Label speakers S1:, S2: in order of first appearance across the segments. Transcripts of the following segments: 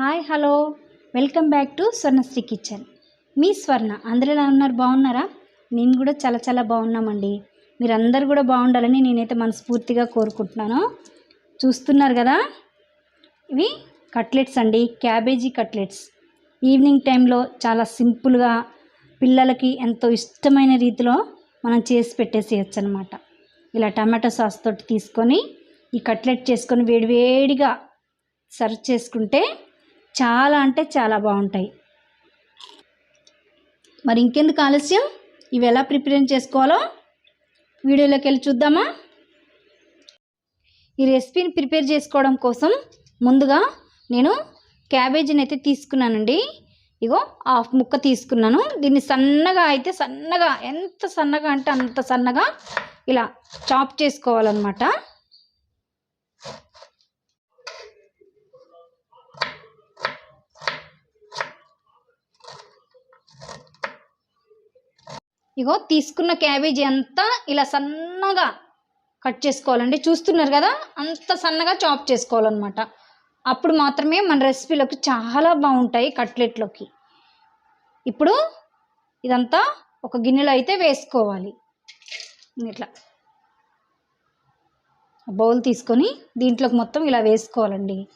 S1: Hi hello. Welcome back to Swarnasri kitchen. మీ స్వర్ణ అందరూ ఎలా ఉన్నారు? బాగున్నారా? మేము కూడా చాలా చాలా బాగున్నామండి. మీరందరూ కూడా బాగుండాలని నేనైతే మనస్ఫూర్తిగా కోరుకుంటున్నాను. చూస్తున్నారు కదా? ఇవి కట్లెట్స్ అండి క్యాబేజీ కట్లెట్స్. ఈవినింగ్ టైంలో చాలా సింపుల్గా పిల్లలకి ఎంతో ఇష్టమైన రీతిలో మనం చేసి పెట్టేసేయచ్చు అనమాట ఇలా టమాటో సాస్ తోటి తీసుకొని ఈ కట్లెట్ చేసుకొని వేడివేడిగా సర్వ్ చేసుకుంటే చాలా అంటే చాలా బాగుంటాయి. మరి ఇంకెందుకు ఆలస్యం? ఇవి ఎలా ప్రిపేర్ చేసుకోవాలో వీడియోలోకి వెళ్ళి చూద్దామా? ఈ రెసిపీని ప్రిపేర్ చేసుకోవడం కోసం ముందుగా నేను క్యాబేజీని అయితే తీసుకున్నానండి. ఇగో హాఫ్ ముక్క తీసుకున్నాను. దీన్ని సన్నగా అయితే సన్నగా ఎంత సన్నగా అంటే అంత సన్నగా ఇలా చాప్ చేసుకోవాలన్నమాట. ఇగో తీసుకున్న క్యాబేజీ అంతా ఇలా సన్నగా కట్ చేసుకోవాలండి. చూస్తున్నారు కదా? అంత సన్నగా చాప్ చేసుకోవాలన్నమాట. అప్పుడు మాత్రమే మన రెసిపీలోకి చాలా బాగుంటాయి కట్లెట్లోకి. ఇప్పుడు ఇదంతా ఒక గిన్నెలో అయితే వేసుకోవాలి. ఇట్లా. బౌల్ తీసుకొని దీంట్లోకి మొత్తం ఇలా వేసుకోవాలండి.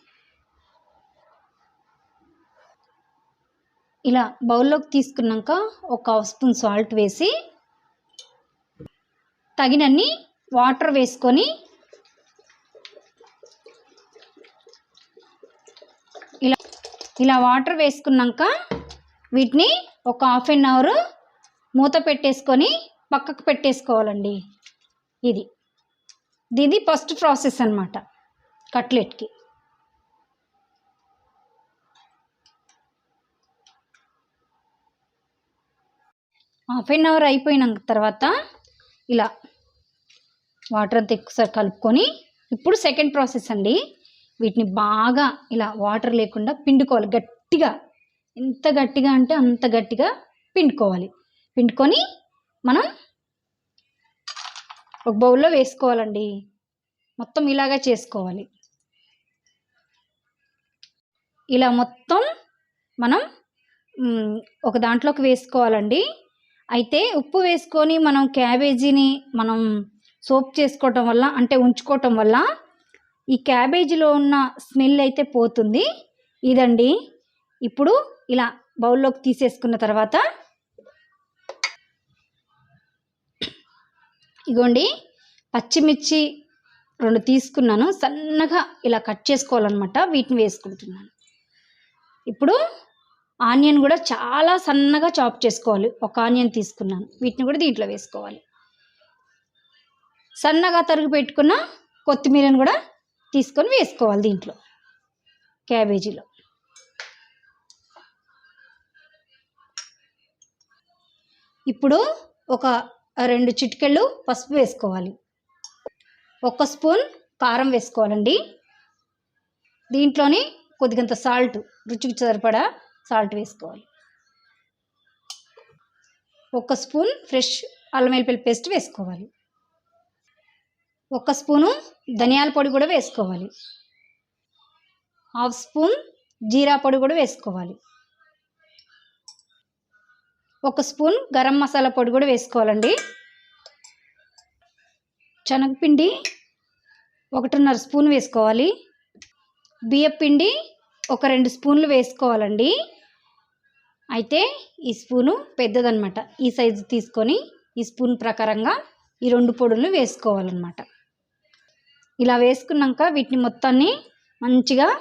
S1: ఇలా బౌల్లోకి తీసుకున్నాక ఒక హాఫ్ స్పూన్ సాల్ట్ వేసి తగినన్ని వాటర్ వేసుకొని ఇలా ఇలా వాటర్ వేసుకున్నాక వీటిని ఒక హాఫ్ అన్ అవర్ మూత పెట్టేసుకొని పక్కకు పెట్టేసుకోవాలండి. ఇది. దీది ఫస్ట్ ప్రాసెస్ అనమాట కట్లెట్కి హాఫ్ అన్ అవర్ అయిపోయిన తర్వాత ఇలా వాటర్ అంతా ఎక్కువసారి కలుపుకొని ఇప్పుడు సెకండ్ ప్రాసెస్ అండి. వీటిని బాగా ఇలా వాటర్ లేకుండా పిండుకోవాలి. గట్టిగా ఎంత గట్టిగా అంటే అంత గట్టిగా పిండుకోవాలి. పిండుకొని మనం ఒక బౌల్లో వేసుకోవాలండి. మొత్తం ఇలాగా చేసుకోవాలి. ఇలా మొత్తం మనం ఒక దాంట్లోకి వేసుకోవాలండి. అయితే ఉప్పు వేసుకొని మనం క్యాబేజీని మనం సోప్ చేసుకోవటం వల్ల అంటే ఉంచుకోవటం వల్ల ఈ క్యాబేజీలో ఉన్న స్మెల్ అయితే పోతుంది. ఇదండి. ఇప్పుడు ఇలా బౌల్లోకి తీసేసుకున్న తర్వాత ఇగోండి. పచ్చిమిర్చి రెండు తీసుకున్నాను. సన్నగా ఇలా కట్ చేసుకోవాలన్నమాట. వీటిని వేసుకుంటున్నాను. ఇప్పుడు ఆనియన్ కూడా చాలా సన్నగా చాప్ చేసుకోవాలి. ఒక ఆనియన్ తీసుకున్నాను. వీటిని కూడా దీంట్లో వేసుకోవాలి. సన్నగా తరుగు పెట్టుకున్న కొత్తిమీరని కూడా తీసుకొని వేసుకోవాలి దీంట్లో క్యాబేజీలో. ఇప్పుడు ఒక రెండు చిటికెళ్ళు పసుపు వేసుకోవాలి. ఒక స్పూన్ కారం వేసుకోవాలండి. దీంట్లోని కొద్దిగంత సాల్ట్ రుచికి సరిపడా సాల్ట్ వేసుకోవాలి. ఒక స్పూన్ ఫ్రెష్ అల్లం వెల్లుల్లి పేస్ట్ వేసుకోవాలి. ఒక స్పూను ధనియాల పొడి కూడా వేసుకోవాలి. హాఫ్ స్పూన్ జీరా పొడి కూడా వేసుకోవాలి. ఒక స్పూన్ గరం మసాలా పొడి కూడా వేసుకోవాలండి. శనగపిండి ఒకటిన్నర స్పూన్ వేసుకోవాలి. బియ్యపిండి ఒక రెండు స్పూన్లు వేసుకోవాలండి. అయితే ఈ స్పూను పెద్దదనమాట ఈ సైజు తీసుకొని ఈ స్పూన్ ప్రకారంగా ఈ రెండు పొడులు వేసుకోవాలన్నమాట. ఇలా వేసుకున్నాక వీటిని మొత్తాన్ని మంచిగా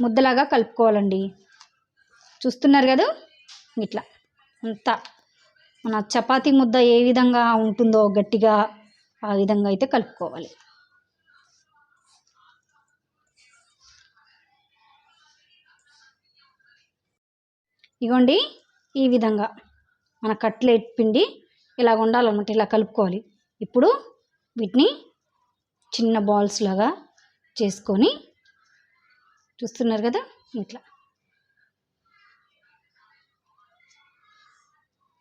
S1: ముద్దలాగా కలుపుకోవాలండి. చూస్తున్నారు కదా? ఇట్లా. అంతా. మన చపాతీ ముద్ద ఏ విధంగా ఉంటుందో గట్టిగా ఆ విధంగా అయితే కలుపుకోవాలి. ఇగోండి ఈ విధంగా మన కట్లెట్ పిండి ఇలా ఉండాలన్నమాట ఇలా కలుపుకోవాలి. ఇప్పుడు వీటిని చిన్న బాల్స్ లాగా చేసుకొని చూస్తున్నారు కదా ఇట్లా.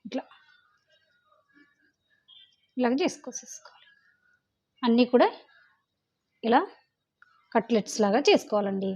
S1: ఇట్లా. ఇలాగ చేసుకోసేసుకోవాలి. అన్నీ కూడా ఇలా కట్లెట్స్ లాగా చేసుకోవాలండి.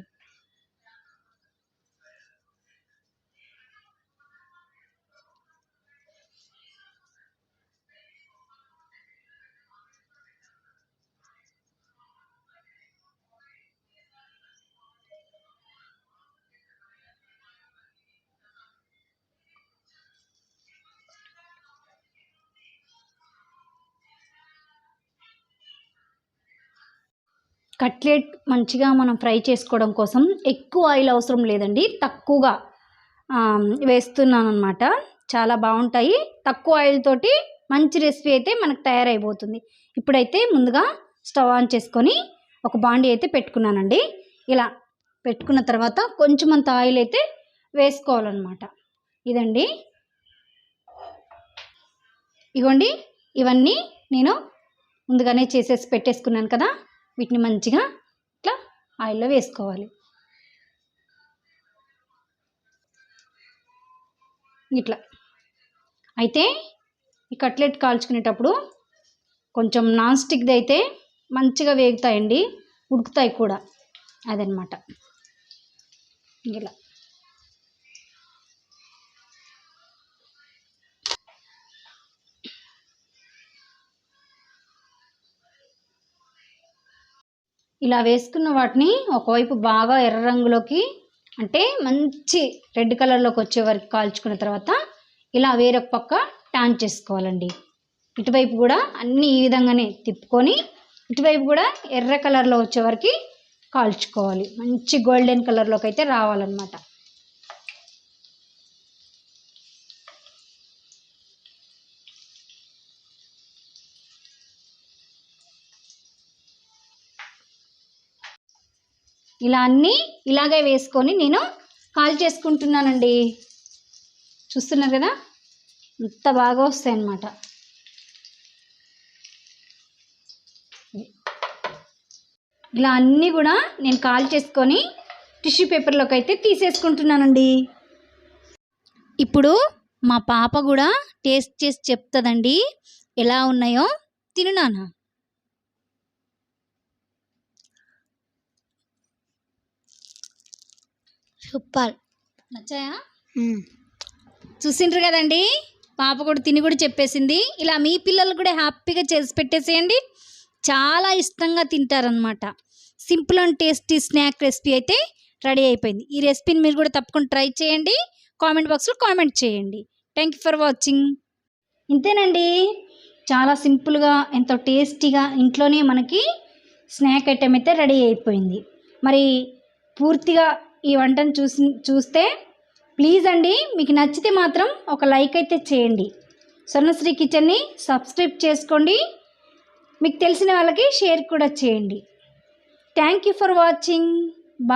S1: కట్లెట్ మంచిగా మనం ఫ్రై చేసుకోవడం కోసం ఎక్కువ ఆయిల్ అవసరం లేదండి. తక్కువగా వేస్తున్నాను అనమాట చాలా బాగుంటాయి. తక్కువ ఆయిల్ తోటి మంచి రెసిపీ అయితే మనకు తయారైపోతుంది. ఇప్పుడైతే ముందుగా స్టవ్ ఆన్ చేసుకొని ఒక బాండీ అయితే పెట్టుకున్నానండి. ఇలా పెట్టుకున్న తర్వాత కొంచెం అంత ఆయిల్ అయితే వేసుకోవాలన్నమాట. ఇదండి. ఇగోండి ఇవన్నీ నేను ముందుగానే చేసేసి పెట్టేసుకున్నాను కదా. వీటిని మంచిగా ఇట్లా ఆయిల్లో వేసుకోవాలి. ఇట్లా. అయితే ఈ కట్లెట్ కాల్చుకునేటప్పుడు కొంచెం నాన్ స్టిక్ది అయితే మంచిగా వేగుతాయండి ఉడుకుతాయి కూడా అదనమాట. ఇలా. ఇలా వేసుకున్న వాటిని ఒకవైపు బాగా ఎర్ర రంగులోకి అంటే మంచి రెడ్ కలర్లోకి వచ్చే వరకు కాల్చుకున్న తర్వాత ఇలా వేరొక పక్క టాన్ చేసుకోవాలండి. ఇటువైపు కూడా అన్నీ ఈ విధంగానే తిప్పుకొని ఇటువైపు కూడా ఎర్ర కలర్లో వచ్చే వరకు కాల్చుకోవాలి. మంచి గోల్డెన్ కలర్లోకి అయితే రావాలన్నమాట. ఇలా అన్నీ ఇలాగే వేసుకొని నేను కాల్ చేసుకుంటున్నానండి. చూస్తున్నారు కదా? అంత బాగా వస్తాయి అన్నమాట ఇలా అన్నీ కూడా నేను కాల్ చేసుకొని టిష్యూ పేపర్లోకి అయితే తీసేసుకుంటున్నానండి. ఇప్పుడు మా పాప కూడా టేస్ట్ చేసి చెప్తుందండి. ఎలా ఉన్నాయో తిను నాన్న.
S2: సూపర్.
S1: నచ్చాయా? చూసిండ్రు కదండి? పాప కూడా తిని కూడా చెప్పేసింది. ఇలా మీ పిల్లలు కూడా హ్యాపీగా చేసి పెట్టేసేయండి. చాలా ఇష్టంగా తింటారనమాట simple and tasty snack recipe అయితే రెడీ అయిపోయింది. ఈ రెసిపీని మీరు కూడా తప్పకుండా ట్రై చేయండి. కామెంట్ బాక్స్లో కామెంట్ చేయండి. థ్యాంక్ యూ ఫర్ వాచింగ్ ఇంతేనండి. చాలా సింపుల్గా ఎంతో టేస్టీగా ఇంట్లోనే మనకి స్నాక్ ఐటెం అయితే రెడీ అయిపోయింది. మరి పూర్తిగా ఈ వంటను చూసి చూస్తే ప్లీజ్ అండి మీకు నచ్చితే మాత్రం ఒక లైక్ అయితే చేయండి. స్వర్ణశ్రీ కిచెన్ని సబ్స్క్రైబ్ చేసుకోండి. మీకు తెలిసిన వాళ్ళకి షేర్ కూడా చేయండి. Thank you for watching. Bye